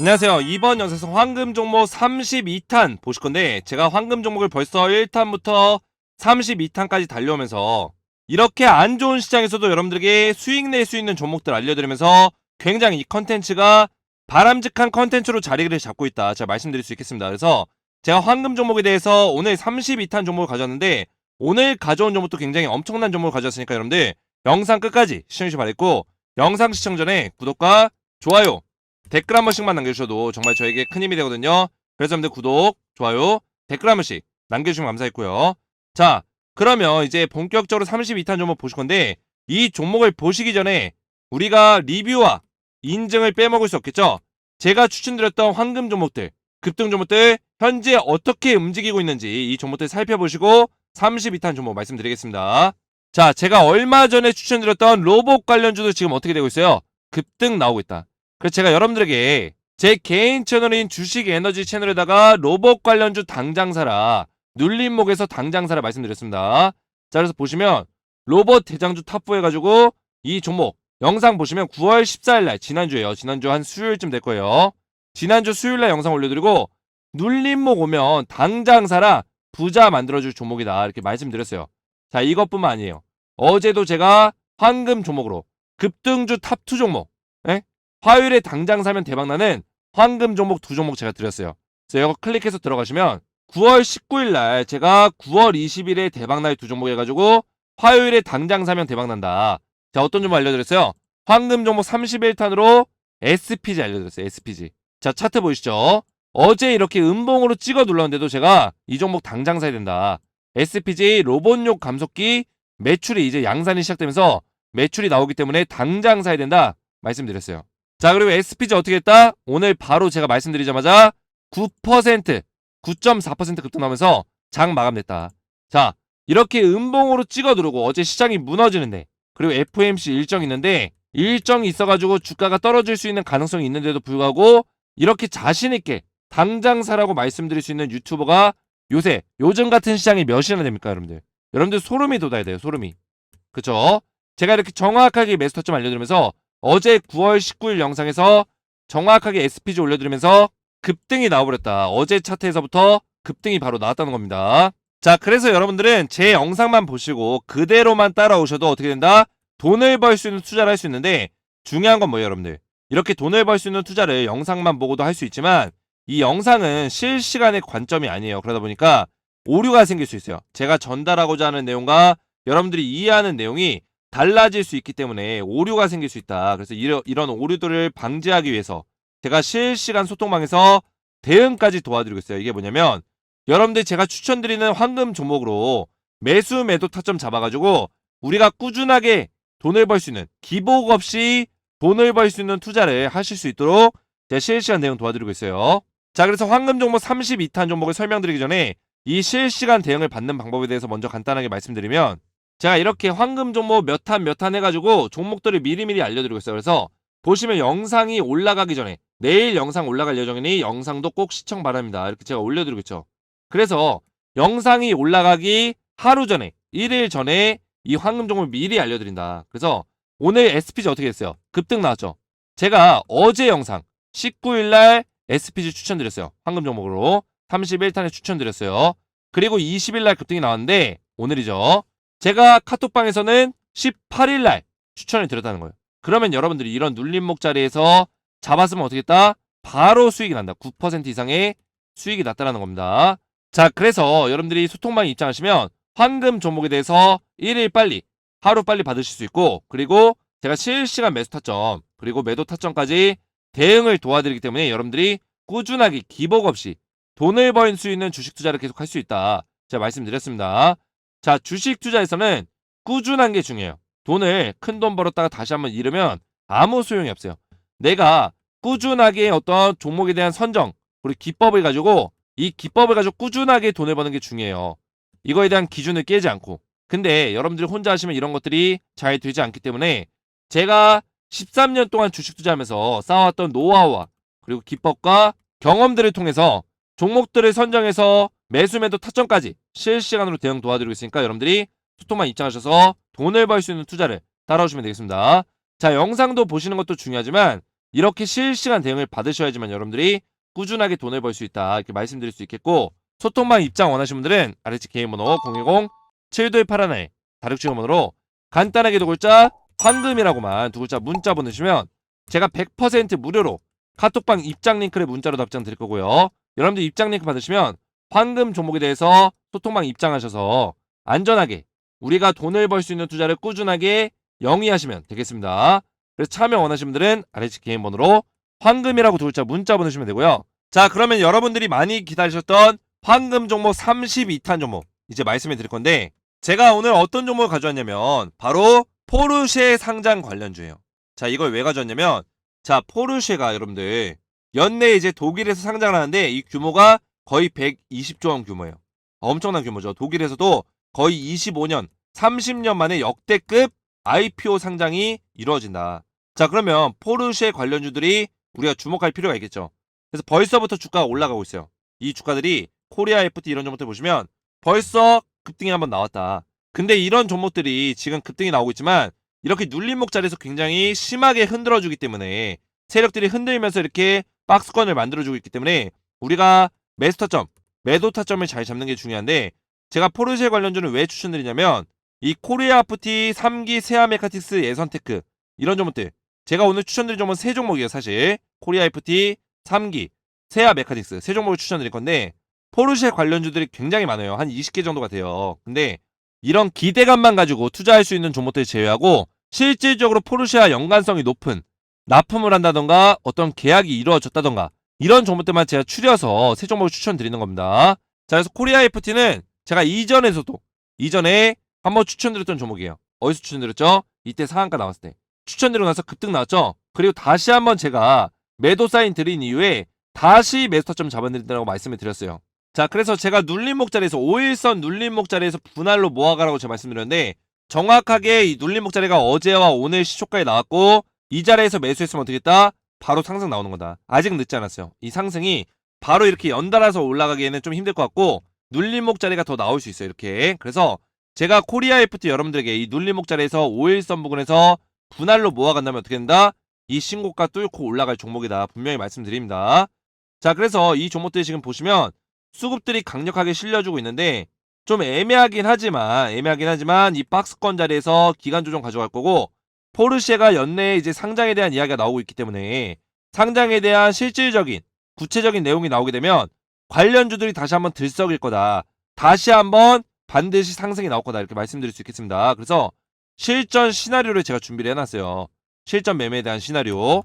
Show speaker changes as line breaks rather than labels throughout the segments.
안녕하세요. 이번 영상에서 황금 종목 32탄 보실 건데 제가 황금 종목을 벌써 1탄부터 32탄까지 달려오면서 이렇게 안 좋은 시장에서도 여러분들에게 수익 낼 수 있는 종목들 알려드리면서 굉장히 이 컨텐츠가 바람직한 컨텐츠로 자리를 잡고 있다. 제가 말씀드릴 수 있겠습니다. 그래서 제가 황금 종목에 대해서 오늘 32탄 종목을 가져왔는데 오늘 가져온 종목도 굉장히 엄청난 종목을 가져왔으니까 여러분들 영상 끝까지 시청해주시기 바랬고 영상 시청 전에 구독과 좋아요 댓글 한 번씩만 남겨주셔도 정말 저에게 큰 힘이 되거든요. 그래서 여러분들 구독, 좋아요, 댓글 한 번씩 남겨주시면 감사했고요. 자, 그러면 이제 본격적으로 32탄 종목 보실 건데 이 종목을 보시기 전에 우리가 리뷰와 인증을 빼먹을 수 없겠죠? 제가 추천드렸던 황금 종목들, 급등 종목들 현재 어떻게 움직이고 있는지 이 종목들 살펴보시고 32탄 종목 말씀드리겠습니다. 자, 제가 얼마 전에 추천드렸던 로봇 관련주도 지금 어떻게 되고 있어요? 급등 나오고 있다. 그래서 제가 여러분들에게 제 개인 채널인 주식 에너지 채널에다가 로봇 관련주 당장 사라 눌림목에서 당장 사라 말씀드렸습니다. 자 그래서 보시면 로봇 대장주 탑4 해가지고 이 종목 영상 보시면 9월 14일 날 지난주에요. 지난주 한 수요일쯤 될 거예요. 지난주 수요일 날 영상 올려드리고 눌림목 오면 당장 사라 부자 만들어줄 종목이다 이렇게 말씀드렸어요. 자 이것뿐만 아니에요. 어제도 제가 황금 종목으로 급등주 탑2 종목 예? 화요일에 당장 사면 대박나는 황금 종목 두 종목 제가 드렸어요. 그래서 이거 클릭해서 들어가시면 9월 19일 날 제가 9월 20일에 대박날 두 종목 해가지고 화요일에 당장 사면 대박난다. 자 어떤 종목 알려드렸어요? 황금 종목 31탄으로 SPG 알려드렸어요. SPG. 자 차트 보이시죠? 어제 이렇게 음봉으로 찍어 눌렀는데도 제가 이 종목 당장 사야 된다. SPG 로봇용 감속기 매출이 이제 양산이 시작되면서 매출이 나오기 때문에 당장 사야 된다. 말씀드렸어요. 자, 그리고 SPG 어떻게 했다? 오늘 바로 제가 말씀드리자마자 9%, 9.4% 급등하면서 장 마감됐다. 자, 이렇게 음봉으로 찍어 누르고 어제 시장이 무너지는데, 그리고 FOMC 일정이 있는데, 일정이 있어가지고 주가가 떨어질 수 있는 가능성이 있는데도 불구하고, 이렇게 자신있게 당장 사라고 말씀드릴 수 있는 유튜버가 요새, 요즘 같은 시장이 몇이나 됩니까, 여러분들? 여러분들 소름이 돋아야 돼요, 소름이. 그쵸? 제가 이렇게 정확하게 매수 타점 알려드리면서 어제 9월 19일 영상에서 정확하게 SPG 올려드리면서 급등이 나와버렸다. 어제 차트에서부터 급등이 바로 나왔다는 겁니다. 자, 그래서 여러분들은 제 영상만 보시고 그대로만 따라오셔도 어떻게 된다? 돈을 벌 수 있는 투자를 할 수 있는데 중요한 건 뭐예요, 여러분들? 이렇게 돈을 벌 수 있는 투자를 영상만 보고도 할 수 있지만 이 영상은 실시간의 관점이 아니에요. 그러다 보니까 오류가 생길 수 있어요. 제가 전달하고자 하는 내용과 여러분들이 이해하는 내용이 달라질 수 있기 때문에 오류가 생길 수 있다. 그래서 이러, 이런 오류들을 방지하기 위해서 제가 실시간 소통방에서 대응까지 도와드리고 있어요. 이게 뭐냐면 여러분들 제가 추천드리는 황금 종목으로 매수 매도 타점 잡아가지고 우리가 꾸준하게 돈을 벌 수 있는 기복 없이 돈을 벌 수 있는 투자를 하실 수 있도록 제가 실시간 대응 도와드리고 있어요. 자 그래서 황금 종목 32탄 종목을 설명드리기 전에 이 실시간 대응을 받는 방법에 대해서 먼저 간단하게 말씀드리면 제가 이렇게 황금 종목 몇 탄 몇 탄 해가지고 종목들을 미리미리 알려드리고 있어요. 그래서 보시면 영상이 올라가기 전에 내일 영상 올라갈 예정이니 영상도 꼭 시청 바랍니다. 이렇게 제가 올려드리고 있죠. 그래서 영상이 올라가기 하루 전에 1일 전에 이 황금 종목을 미리 알려드린다. 그래서 오늘 SPG 어떻게 됐어요? 급등 나왔죠. 제가 어제 영상 19일날 SPG 추천드렸어요. 황금 종목으로 31탄에 추천드렸어요. 그리고 20일날 급등이 나왔는데 오늘이죠. 제가 카톡방에서는 18일 날 추천을 드렸다는 거예요. 그러면 여러분들이 이런 눌림목 자리에서 잡았으면 어떻게 했다? 바로 수익이 난다. 9% 이상의 수익이 났다는 겁니다. 자, 그래서 여러분들이 소통방에 입장하시면 황금 종목에 대해서 1일 빨리, 하루 빨리 받으실 수 있고, 그리고 제가 실시간 매수 타점, 그리고 매도 타점까지 대응을 도와드리기 때문에 여러분들이 꾸준하게 기복 없이 돈을 벌 수 있는 주식 투자를 계속 할 수 있다. 제가 말씀드렸습니다. 자, 주식 투자에서는 꾸준한 게 중요해요. 돈을 큰 돈 벌었다가 다시 한번 잃으면 아무 소용이 없어요. 내가 꾸준하게 어떤 종목에 대한 선정, 그리고 기법을 가지고 이 기법을 가지고 꾸준하게 돈을 버는 게 중요해요. 이거에 대한 기준을 깨지 않고. 근데 여러분들이 혼자 하시면 이런 것들이 잘 되지 않기 때문에 제가 13년 동안 주식 투자하면서 쌓아왔던 노하우와 그리고 기법과 경험들을 통해서 종목들을 선정해서 매수 매도 타점까지 실시간으로 대응 도와드리고 있으니까 여러분들이 소통만 입장하셔서 돈을 벌 수 있는 투자를 따라오시면 되겠습니다. 자, 영상도 보시는 것도 중요하지만 이렇게 실시간 대응을 받으셔야지만 여러분들이 꾸준하게 돈을 벌 수 있다 이렇게 말씀드릴 수 있겠고 소통방 입장 원하시는 분들은 아래치 개인 번호 010 7281 다육지원 번호로 간단하게 두 글자 황금이라고만 두 글자 문자 보내주시면 제가 100% 무료로 카톡방 입장 링크를 문자로 답장 드릴 거고요. 여러분들 입장 링크 받으시면 황금 종목에 대해서 소통방 입장하셔서 안전하게 우리가 돈을 벌 수 있는 투자를 꾸준하게 영위하시면 되겠습니다. 그래서 참여 원하시는 분들은 아래치 개인 번호로 황금이라고 두 글자 문자 보내주시면 되고요. 자 그러면 여러분들이 많이 기다리셨던 황금 종목 32탄 종목 이제 말씀해 드릴 건데 제가 오늘 어떤 종목을 가져왔냐면 바로 포르쉐 상장 관련주예요. 자 이걸 왜 가져왔냐면 자 포르쉐가 여러분들 연내 이제 독일에서 상장을 하는데 이 규모가 거의 120조 원 규모예요. 엄청난 규모죠. 독일에서도 거의 25년, 30년 만에 역대급 IPO 상장이 이루어진다. 자 그러면 포르쉐 관련주들이 우리가 주목할 필요가 있겠죠. 그래서 벌써부터 주가가 올라가고 있어요. 이 주가들이 코리아 FT 이런 종목들 보시면 벌써 급등이 한번 나왔다. 근데 이런 종목들이 지금 급등이 나오고 있지만 이렇게 눌림목 자리에서 굉장히 심하게 흔들어주기 때문에 세력들이 흔들면서 이렇게 박스권을 만들어주고 있기 때문에 우리가 매스터점, 매도 타점을 잘 잡는 게 중요한데 제가 포르쉐 관련주는 왜 추천드리냐면 이 코리아 FT 3기 세아 메카틱스 예선테크 이런 종목들. 제가 오늘 추천드린 종목은 세 종목이에요 사실. 코리아 FT 3기 세아 메카닉스 세 종목을 추천드릴 건데 포르쉐 관련주들이 굉장히 많아요. 한 20개 정도가 돼요. 근데 이런 기대감만 가지고 투자할 수 있는 종목들 제외하고 실질적으로 포르쉐와 연관성이 높은 납품을 한다던가 어떤 계약이 이루어졌다던가 이런 종목들만 제가 추려서 세 종목을 추천드리는 겁니다 자 그래서 코리아 FT는 제가 이전에서도 이전에 한번 추천드렸던 종목이에요 어디서 추천드렸죠? 이때 상한가 나왔을 때 추천드리고 나서 급등 나왔죠? 그리고 다시 한번 제가 매도 사인 드린 이후에 다시 매스터점 잡아드린다고 말씀을 드렸어요. 자, 그래서 제가 눌림목 자리에서 5일선 눌림목 자리에서 분할로 모아가라고 제가 말씀드렸는데 정확하게 이 눌림목 자리가 어제와 오늘 시초가에 나왔고 이 자리에서 매수했으면 어떻게 했다? 바로 상승 나오는 거다. 아직 늦지 않았어요. 이 상승이 바로 이렇게 연달아서 올라가기에는 좀 힘들 것 같고 눌림목 자리가 더 나올 수 있어요. 이렇게. 그래서 제가 코리아 FT 여러분들에게 이 눌림목 자리에서 5일선 부근에서 분할로 모아간다면 어떻게 된다? 이 신고가 뚫고 올라갈 종목이다. 분명히 말씀드립니다. 자, 그래서 이 종목들이 지금 보시면 수급들이 강력하게 실려주고 있는데 좀 애매하긴 하지만 애매하긴 하지만 이 박스권 자리에서 기간 조정 가져갈 거고 포르쉐가 연내에 이제 상장에 대한 이야기가 나오고 있기 때문에 상장에 대한 실질적인 구체적인 내용이 나오게 되면 관련주들이 다시 한번 들썩일 거다. 다시 한번 반드시 상승이 나올 거다. 이렇게 말씀드릴 수 있겠습니다. 그래서 실전 시나리오를 제가 준비를 해놨어요. 실전 매매에 대한 시나리오.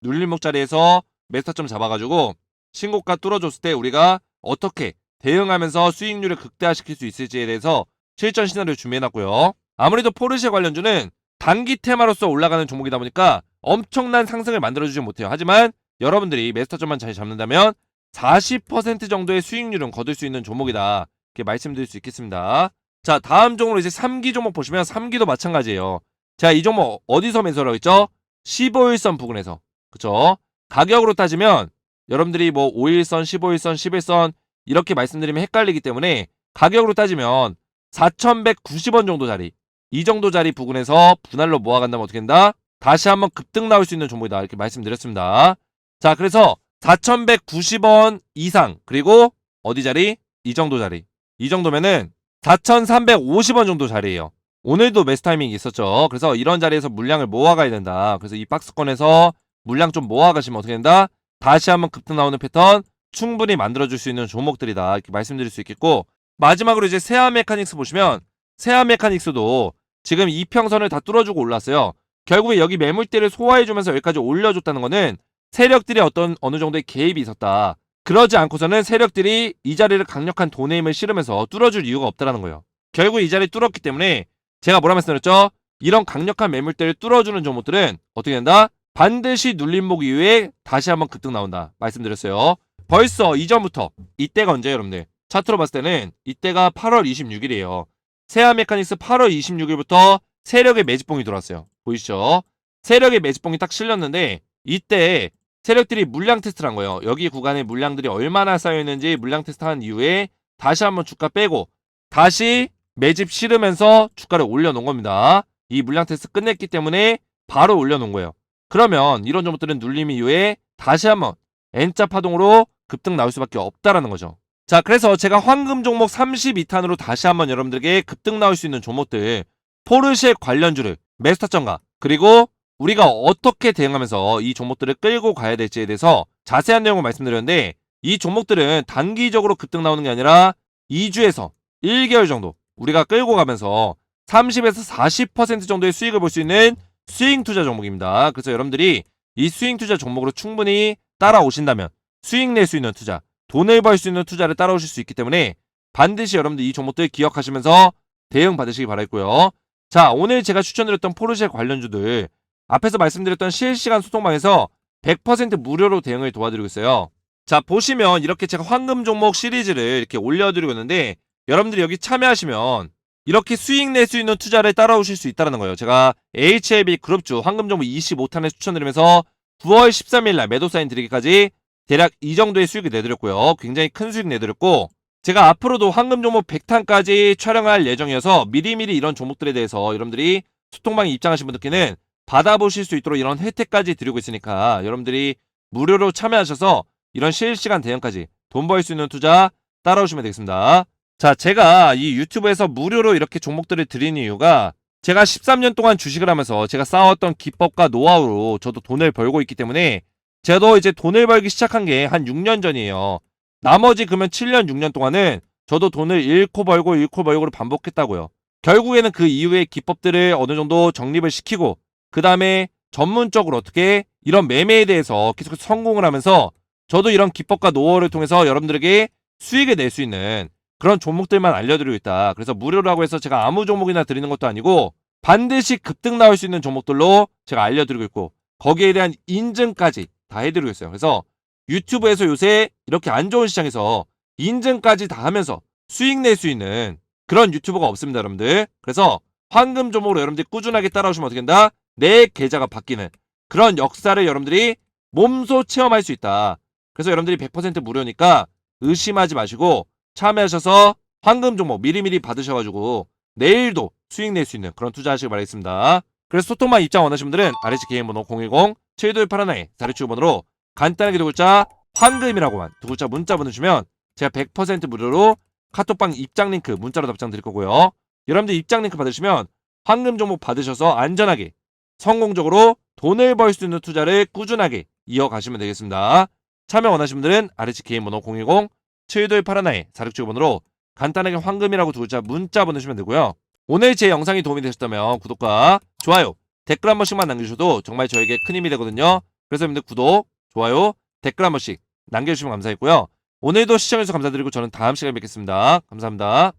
눌림목 자리에서 메스터점 잡아가지고 신고가 뚫어줬을 때 우리가 어떻게 대응하면서 수익률을 극대화시킬 수 있을지에 대해서 실전 시나리오 준비해놨고요. 아무래도 포르쉐 관련주는 단기 테마로서 올라가는 종목이다 보니까 엄청난 상승을 만들어주지 못해요. 하지만 여러분들이 메스터점만 잘 잡는다면 40% 정도의 수익률은 거둘 수 있는 종목이다. 이렇게 말씀드릴 수 있겠습니다. 자, 다음 종목으로 이제 3기 종목 보시면 3기도 마찬가지예요. 자, 이 종목 어디서 매수를 했죠? 15일선 부근에서. 그쵸? 가격으로 따지면 여러분들이 뭐 5일선, 15일선, 11선 이렇게 말씀드리면 헷갈리기 때문에 가격으로 따지면 4,190원 정도 자리 이 정도 자리 부근에서 분할로 모아간다면 어떻게 된다? 다시 한번 급등 나올 수 있는 종목이다 이렇게 말씀드렸습니다. 자 그래서 4,190원 이상 그리고 어디 자리? 이 정도 자리 이 정도면은 4,350원 정도 자리예요. 오늘도 매스 타이밍이 있었죠. 그래서 이런 자리에서 물량을 모아가야 된다. 그래서 이 박스권에서 물량 좀 모아가시면 어떻게 된다? 다시 한번 급등 나오는 패턴 충분히 만들어줄 수 있는 종목들이다. 이렇게 말씀드릴 수 있겠고 마지막으로 이제 세아 메카닉스 보시면 세아 메카닉스도 지금 이평선을 다 뚫어주고 올랐어요. 결국에 여기 매물대를 소화해주면서 여기까지 올려줬다는 거는 세력들이 어떤 어느 정도의 개입이 있었다. 그러지 않고서는 세력들이 이 자리를 강력한 돈의 힘을 실으면서 뚫어줄 이유가 없다라는 거예요. 결국 이 자리 뚫었기 때문에 제가 뭐라 말씀드렸죠? 이런 강력한 매물대를 뚫어주는 종목들은 어떻게 된다? 반드시 눌림목 이후에 다시 한번 급등 나온다. 말씀드렸어요. 벌써 이전부터 이때가 언제 여러분들? 차트로 봤을 때는 이때가 8월 26일이에요. 세아 메카닉스 8월 26일부터 세력의 매집봉이 들어왔어요. 보이시죠? 세력의 매집봉이 딱 실렸는데 이때 세력들이 물량 테스트를 한 거예요. 여기 구간에 물량들이 얼마나 쌓여있는지 물량 테스트 한 이후에 다시 한번 주가 빼고 다시 매집 실으면서 주가를 올려놓은 겁니다. 이 물량 테스트 끝냈기 때문에 바로 올려놓은 거예요. 그러면 이런 종목들은 눌림 이후에 다시 한번 N자 파동으로 급등 나올 수밖에 없다라는 거죠. 자, 그래서 제가 황금 종목 32탄으로 다시 한번 여러분들에게 급등 나올 수 있는 종목들, 포르쉐 관련주를 매수타점과 그리고 우리가 어떻게 대응하면서 이 종목들을 끌고 가야 될지에 대해서 자세한 내용을 말씀드렸는데 이 종목들은 단기적으로 급등 나오는 게 아니라 2주에서 1개월 정도 우리가 끌고 가면서 30에서 40% 정도의 수익을 볼 수 있는 스윙 투자 종목입니다. 그래서 여러분들이 이 스윙 투자 종목으로 충분히 따라오신다면 수익 낼 수 있는 투자, 돈을 벌 수 있는 투자를 따라오실 수 있기 때문에 반드시 여러분들 이 종목들 기억하시면서 대응 받으시기 바라겠고요. 자, 오늘 제가 추천드렸던 포르쉐 관련주들 앞에서 말씀드렸던 실시간 소통방에서 100% 무료로 대응을 도와드리고 있어요. 자, 보시면 이렇게 제가 황금 종목 시리즈를 이렇게 올려드리고 있는데 여러분들이 여기 참여하시면 이렇게 수익 낼 수 있는 투자를 따라오실 수 있다는 거예요. 제가 HLB 그룹주 황금 종목 25탄을 추천드리면서 9월 13일 날 매도 사인 드리기까지 대략 이 정도의 수익을 내드렸고요. 굉장히 큰 수익 내드렸고 제가 앞으로도 황금 종목 100탄까지 촬영할 예정이어서 미리미리 이런 종목들에 대해서 여러분들이 소통방에 입장하신 분들께는 받아보실 수 있도록 이런 혜택까지 드리고 있으니까 여러분들이 무료로 참여하셔서 이런 실시간 대응까지 돈 벌 수 있는 투자 따라오시면 되겠습니다. 자, 제가 이 유튜브에서 무료로 이렇게 종목들을 드리는 이유가 제가 13년 동안 주식을 하면서 제가 쌓아왔던 기법과 노하우로 저도 돈을 벌고 있기 때문에 저도 이제 돈을 벌기 시작한 게 한 6년 전이에요. 나머지 그러면 7년, 6년 동안은 저도 돈을 잃고 벌고 잃고 벌고를 반복했다고요. 결국에는 그 이후의 기법들을 어느 정도 정립을 시키고 그 다음에 전문적으로 어떻게 이런 매매에 대해서 계속 성공을 하면서 저도 이런 기법과 노하우를 통해서 여러분들에게 수익을 낼 수 있는 그런 종목들만 알려드리고 있다. 그래서 무료라고 해서 제가 아무 종목이나 드리는 것도 아니고 반드시 급등 나올 수 있는 종목들로 제가 알려드리고 있고 거기에 대한 인증까지 다 해드리고 있어요. 그래서 유튜브에서 요새 이렇게 안 좋은 시장에서 인증까지 다 하면서 수익 낼 수 있는 그런 유튜버가 없습니다, 여러분들. 그래서 황금 종목으로 여러분들이 꾸준하게 따라오시면 어떻게 된다? 내 계좌가 바뀌는 그런 역사를 여러분들이 몸소 체험할 수 있다. 그래서 여러분들이 100% 무료니까 의심하지 마시고 참여하셔서 황금 종목 미리미리 받으셔가지고 내일도 수익 낼 수 있는 그런 투자하시길 바라겠습니다. 그래서 소통만 입장 원하시는 분들은 아래치 개인번호 010 7281 467번으로 간단하게 두 글자 황금이라고만 두 글자 문자 보내주시면 제가 100% 무료로 카톡방 입장 링크 문자로 답장 드릴 거고요. 여러분들 입장 링크 받으시면 황금 종목 받으셔서 안전하게 성공적으로 돈을 벌 수 있는 투자를 꾸준하게 이어가시면 되겠습니다. 참여 원하시는 분들은 아래치 개인 번호 010 7281 467번으로 간단하게 황금이라고 두 글자 문자 보내주시면 되고요. 오늘 제 영상이 도움이 되셨다면 구독과 좋아요, 댓글 한 번씩만 남겨주셔도 정말 저에게 큰 힘이 되거든요. 그래서 여러분들 구독, 좋아요, 댓글 한 번씩 남겨주시면 감사했고요. 오늘도 시청해주셔서 감사드리고 저는 다음 시간에 뵙겠습니다. 감사합니다.